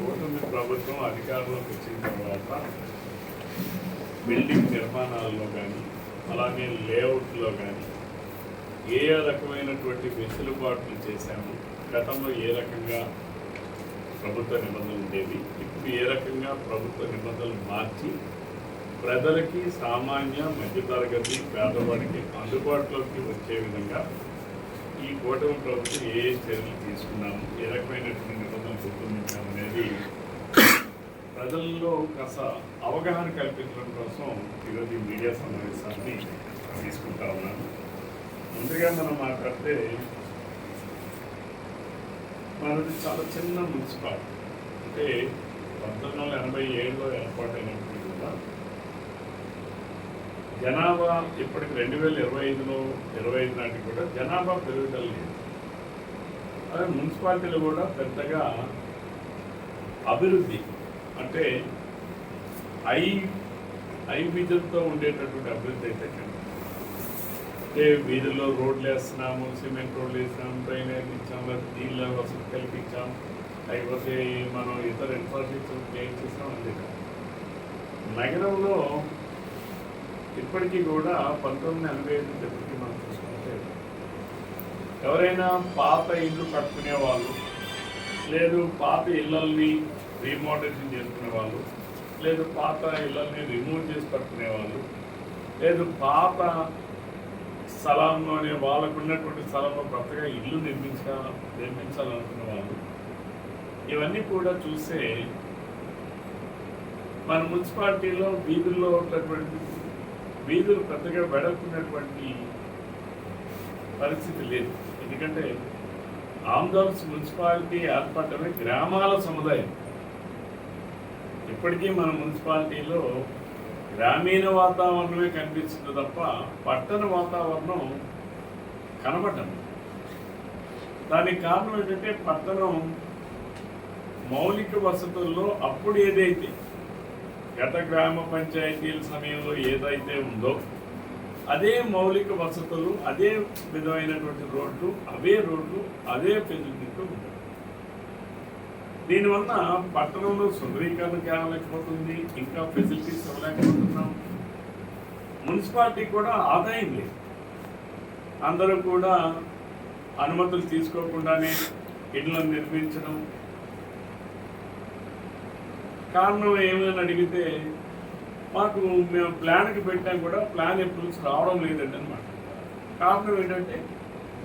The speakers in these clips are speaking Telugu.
కూటమి ప్రభుత్వం అధికారంలోకి వచ్చిన తర్వాత బిల్డింగ్ నిర్మాణాల్లో కానీ అలాగే లేఅవుట్లో కానీ ఏ రకమైనటువంటి వెసులుబాట్లు చేశాము గతంలో ఏ రకంగా ప్రభుత్వ నిబంధనలు ఉండేవి ఇప్పుడు ఏ రకంగా ప్రభుత్వ నిబంధనలు మార్చి ప్రజలకి సామాన్య మధ్యతరగతి పేదవాడికి అందుబాటులోకి వచ్చే విధంగా ఈ కూటమి ప్రభుత్వం ఏ చర్యలు తీసుకున్నాము? ఏ రకమైనటువంటి నిబంధనలు రూపొందించాము అనేది ప్రజల్లో కాస్త అవగాహన కల్పించడం కోసం ఈరోజు ఈ మీడియా సమావేశాన్ని తీసుకుంటా ఉన్నాను. ముందుగా మనం మాట్లాడితే మనది చాలా చిన్న మున్సిపాలిటీ. అంటే పంతొమ్మిది వందల ఎనభై ఏడులో ఏర్పాటైనప్పుడు కూడా జనాభా ఇప్పటికి రెండు వేల ఇరవై ఐదులో ఇరవై ఐదు నాటికి కూడా జనాభా పెరుగుదల లేదు. అదే మున్సిపాలిటీలు కూడా పెద్దగా అభివృద్ధి అంటే ఐ ఐ విజన్తో ఉండేటటువంటి అభివృద్ధి అయితే అంటే వీధుల్లో రోడ్లు వేస్తున్నాము సిమెంట్ రోడ్లు వేసినాము డ్రైనేజ్ ఇచ్చాము లేకపోతే నీళ్ళ వసతి కల్పించాం లేకపోతే మనం ఇతర ఇన్ఫ్రాస్ట్రక్చర్ క్రియేట్ చేసాం అంతే నగరంలో ఇప్పటికీ కూడా పంతొమ్మిది ఎనభై ఐదు ఇప్పటికీ మనం చూసుకుంటే. ఎవరైనా పాత ఇల్లు కట్టుకునే వాళ్ళు లేదు పాత ఇళ్ళల్ని రీమోడలేషన్ చేసుకునే వాళ్ళు లేదు పాత ఇళ్ళల్ని రిమూవ్ చేసి కట్టుకునే వాళ్ళు లేదు పాత స్థలంలోనే వాళ్ళకు ఉన్నటువంటి స్థలంలో కొత్తగా ఇల్లు నిర్మించ నిర్మించాలనుకున్న వాళ్ళు ఇవన్నీ కూడా చూస్తే మన మున్సిపాలిటీలో వీధుల్లో ఉన్నటువంటి వీధులు పెద్దగా వెడల్పున్నటువంటి పరిస్థితి లేదు. ఎందుకంటే ఆమ్దాల్స్ మున్సిపాలిటీ ఏర్పడమే గ్రామాల సముదాయం. ఇప్పటికీ మన మున్సిపాలిటీలో గ్రామీణ వాతావరణమే కనిపిస్తుంది తప్ప పట్టణ వాతావరణం కనబడటం. దానికి కారణం ఏంటంటే పట్టణం మౌలిక వసతుల్లో అప్పుడు ఏదైతే గత గ్రామ పంచాయతీల సమయంలో ఏదైతే ఉందో అదే మౌలిక వసతులు అదే విధమైనటువంటి రోడ్లు అవే రోడ్లు అదే ఫెసిలిటీతో ఉంటాయి. దీనివల్ల పట్టణంలో సుందరీకరణ కావలేకపోతుంది ఇంకా ఫెసిలిటీస్ ఇవ్వలేకపోతున్నాం. మున్సిపాలిటీ కూడా ఆదాయం లేదు. అందరూ కూడా అనుమతులు తీసుకోకుండానే ఇళ్ళను నిర్మించడం కారణం ఏమని అడిగితే మాకు మేము ప్లాన్కి పెట్టాం కూడా ప్లాన్ అప్రూవ్స్ రావడం లేదండి అనమాట కారణం ఏంటంటే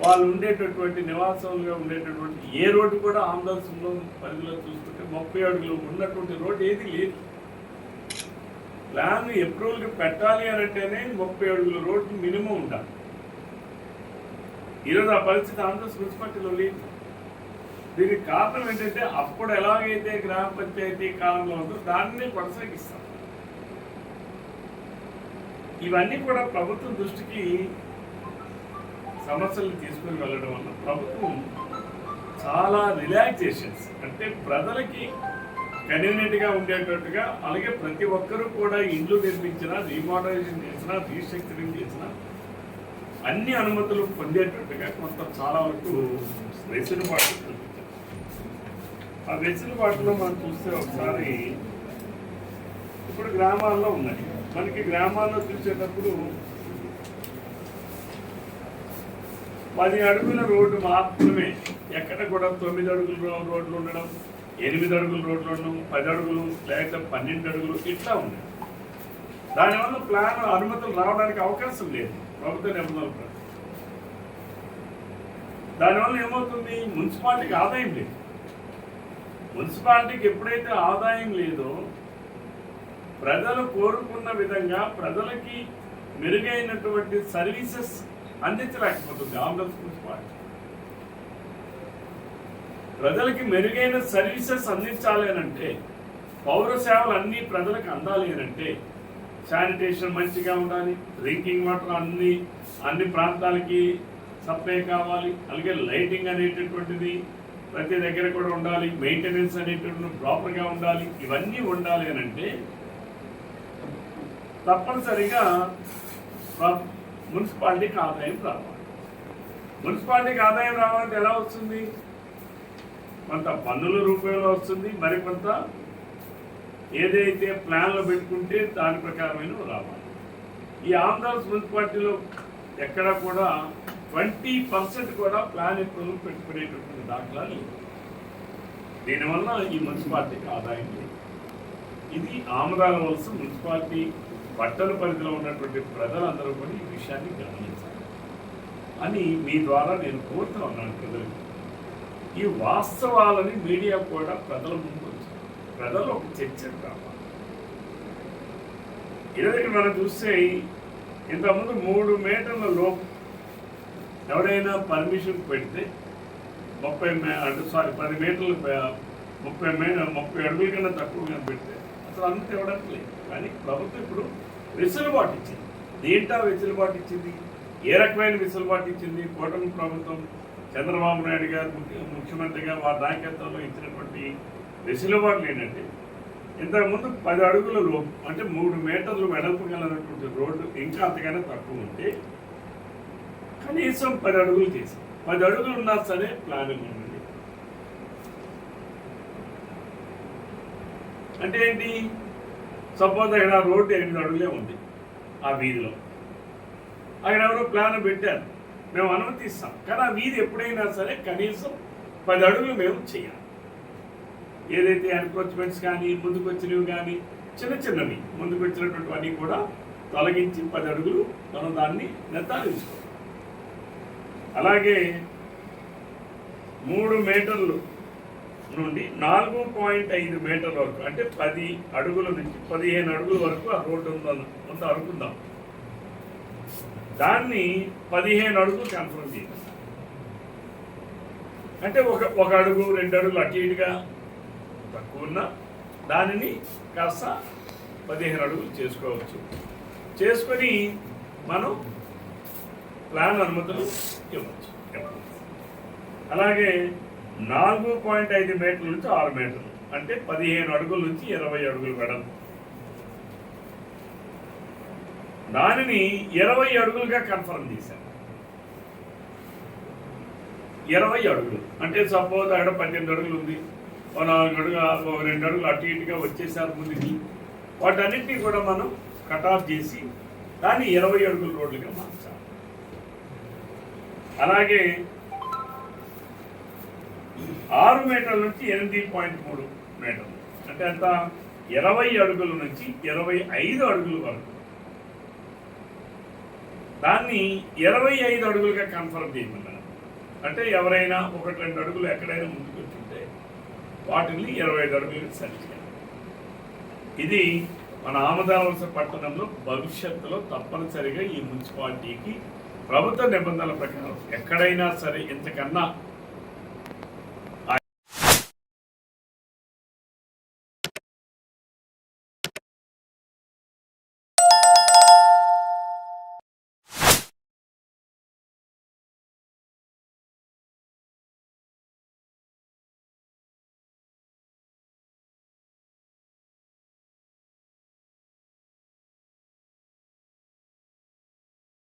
వాళ్ళు ఉండేటటువంటి నివాసంగా ఉండేటటువంటి ఏ రోడ్డు కూడా ఆంధ్రప్రదేశ్లో పరిధిలో చూసుకుంటే ముప్పై అడుగులు ఉన్నటువంటి రోడ్డు ఏది లేదు. ప్లాన్ అప్రూవల్కి పెట్టాలి అని అంటేనే ముప్పై అడుగుల రోడ్డు మినిమం ఉండాలి. ఈరోజు ఆ పరిస్థితి ఆంధ్రప్రదేశ్ మున్సిపాలిటీలో లేదు. దీనికి కారణం ఏంటంటే అప్పుడు ఎలాగైతే గ్రామ పంచాయతీ కాలంలో ఉందో దాన్ని కొనసాగిస్తాం. ఇవన్నీ కూడా ప్రభుత్వం దృష్టికి సమస్యలు తీసుకుని వెళ్ళడం వల్ల ప్రభుత్వం చాలా రిలాక్సేషన్స్ అంటే ప్రజలకి కన్వీనియంట్గా ఉండేటట్టుగా అలాగే ప్రతి ఒక్కరూ కూడా ఇండ్లు నిర్మించినా రీమోడలైజేషన్ చేసినా రీస్ట్రక్చరింగ్ చేసినా అన్ని అనుమతులు పొందేటట్టుగా కొంత చాలా వరకు వెసులుబాటు ఆ వెసులుబాటులో మనం చూస్తే ఒకసారి ఇప్పుడు గ్రామాల్లో ఉన్నాయి. మనకి గ్రామాల్లో చూసేటప్పుడు పది అడుగుల రోడ్డు మాత్రమే. ఎక్కడ కూడా తొమ్మిది అడుగుల రోడ్లు ఉండడం ఎనిమిది అడుగుల రోడ్లు ఉండడం పది అడుగులు లేకపోతే పన్నెండు అడుగులు ఇట్లా ఉన్నాయి. దానివల్ల ప్లాన్ అనుమతులు రావడానికి అవకాశం లేదు. ప్రభుత్వ నిబంధనల ప్రకారం. దానివల్ల ఏమవుతుంది? మున్సిపాలిటీకి ఆదాయం లేదు. మున్సిపాలిటీకి ఎప్పుడైతే ఆదాయం లేదో ప్రజలు కోరుకున్న విధంగా ప్రజలకి మెరుగైనటువంటి సర్వీసెస్ అందించలేకపోతుంది ఆంధ్రప్రదేశ్ మున్సిపాలిటీ. ప్రజలకి మెరుగైన సర్వీసెస్ అందించాలి అని అంటే పౌర సేవలు అన్నీ ప్రజలకు అందాలి అంటే శానిటేషన్ మంచిగా ఉండాలి డ్రింకింగ్ వాటర్ అన్ని అన్ని ప్రాంతాలకి సప్లై కావాలి అలాగే లైటింగ్ అనేటటువంటిది ప్రతి దగ్గర కూడా ఉండాలి. మెయింటెనెన్స్ అనేటువంటి ప్రాపర్గా ఉండాలి. ఇవన్నీ ఉండాలి అని అంటే తప్పనిసరిగా మున్సిపాలిటీకి ఆదాయం రావాలి. మున్సిపాలిటీకి ఆదాయం రావాలంటే ఎలా వస్తుంది? కొంత పన్నుల రూపంలో వస్తుంది. మరికొంత ఏదైతే ప్లాన్లో పెట్టుకుంటే దాని ప్రకారమైన రావాలి. ఈ ఆంధ్రప్రదేశ్ మున్సిపాలిటీలో ఎక్కడ కూడా ట్వంటీ పర్సెంట్ కూడా ప్లాన్ అప్రూవల్ పెట్టుకునేటటువంటి దాఖలాలు లేదు. దీనివల్ల ఈ మున్సిపాలిటీకి ఆదాయం లేదు. ఇది ఆమదాల వలస మున్సిపాలిటీ పట్టణ పరిధిలో ఉన్నటువంటి ప్రజలందరూ కూడా ఈ విషయాన్ని గమనించాలి. అని మీ ద్వారా నేను కోరుతా ఉన్నాను ప్రజలకు. ఈ వాస్తవాలని మీడియా కూడా ప్రజల ముందు ప్రజలు ఒక చర్చ రావాలి. ఇలాగే మనం చూస్తే ఇంతకుముందు మూడు మీటర్ల లోపు ఎవరైనా పర్మిషన్ పెడితే ముప్పై మే అంటే సారీ పది మీటర్లు ముప్పై మే ముప్పై అడుగుల కన్నా తక్కువగా పెడితే అసలు అంత ఇవ్వడానికి లేదు. కానీ ప్రభుత్వం ఇప్పుడు వెసులుబాటు ఇచ్చింది. ఏంటా వెసులుబాటు ఇచ్చింది. ఏ రకమైన వెసులుబాటు ఇచ్చింది? కూటమి ప్రభుత్వం చంద్రబాబు నాయుడు గారు ముఖ్యమంత్రిగా వారి నాయకత్వంలో ఇచ్చినటువంటి వెసులుబాట్లు ఏంటంటే ఇంతకుముందు పది అడుగుల లోపు అంటే మూడు మీటర్లు వెడల్పు గలనటువంటి రోడ్డు ఇంకా అంతకన్నా తక్కువ ఉంటే కనీసం పది అడుగులు చేసి పది అడుగులు ఉన్నా సరే ప్లానింగ్ ఉండండి అంటే ఏంటి? సపోజ్ అక్కడ రోడ్డు ఎనిమిది అడుగులే ఉంది ఆ వీధిలో. అక్కడ ఎవరో ప్లాన్ పెట్టారు. మేము అనుమతిస్తాం. కానీ ఆ వీధి ఎప్పుడైనా సరే కనీసం పది అడుగులు మేము చేయాలి. ఏదైతే ఎన్క్రోచ్మెంట్స్ కానీ ముందుకు వచ్చినవి కానీ చిన్న చిన్నవి ముందుకు వచ్చినటువంటివన్నీ కూడా తొలగించి పది అడుగులు మనం దాన్ని నిర్ధారించుకోవాలి. అలాగే మూడు మీటర్లు నుండి నాలుగు పాయింట్ ఐదు మీటర్ల వరకు అంటే పది అడుగుల నుంచి పదిహేను అడుగుల వరకు ఆ రోడ్డు ఉందని కొంత అనుకుందాం. దాన్ని పదిహేను అడుగులు కన్ఫర్మ్ చేయాలి. అంటే ఒక ఒక అడుగు రెండు అడుగులు అటు ఇటుగా తక్కువ ఉన్న దానిని కాస్త పదిహేను అడుగులు చేసుకోవచ్చు. చేసుకొని మనం ప్లాన్ అనుమతులు ఇవ్వచ్చు. అలాగే నాలుగు పాయింట్ ఐదు మీటర్ల నుంచి ఆరు మీటర్లు అంటే పదిహేను అడుగుల నుంచి ఇరవై అడుగులు వెడల్పు. దానిని ఇరవై అడుగులుగా కన్ఫర్మ్ చేశారు ఇరవై అడుగులు. అంటే సపోజ్ అక్కడ పద్దెనిమిది అడుగులు ఉంది. ఓ నాలుగు అడుగు రెండు అడుగులు అటు ఇటుగా వచ్చేసారు ముందుకి. వాటన్నింటినీ కూడా మనం కట్ ఆఫ్ చేసి దాన్ని ఇరవై అడుగుల రోడ్లుగా మార్చాలి. అలాగే ఆరు మీటర్ల నుంచి ఎనిమిది పాయింట్ మూడు మీటర్లు. అంటే అంత ఇరవై అడుగుల నుంచి ఇరవై ఐదు అడుగుల వరకు. దాన్ని ఇరవై ఐదు అడుగులుగా కన్ఫర్మ్ చేయమన్నారు. అంటే ఎవరైనా ఒకటి రెండు అడుగులు ఎక్కడైనా ముందుకు వచ్చింటే వాటిని ఇరవై ఐదు అడుగులకు సరి ఇది మన ఆమదాలవలస పట్టణంలో భవిష్యత్తులో తప్పనిసరిగా ఈ మున్సిపాలిటీకి ప్రభుత్వ నిబంధనల ప్రకారం ఎక్కడైనా సరే ఇంతకన్నా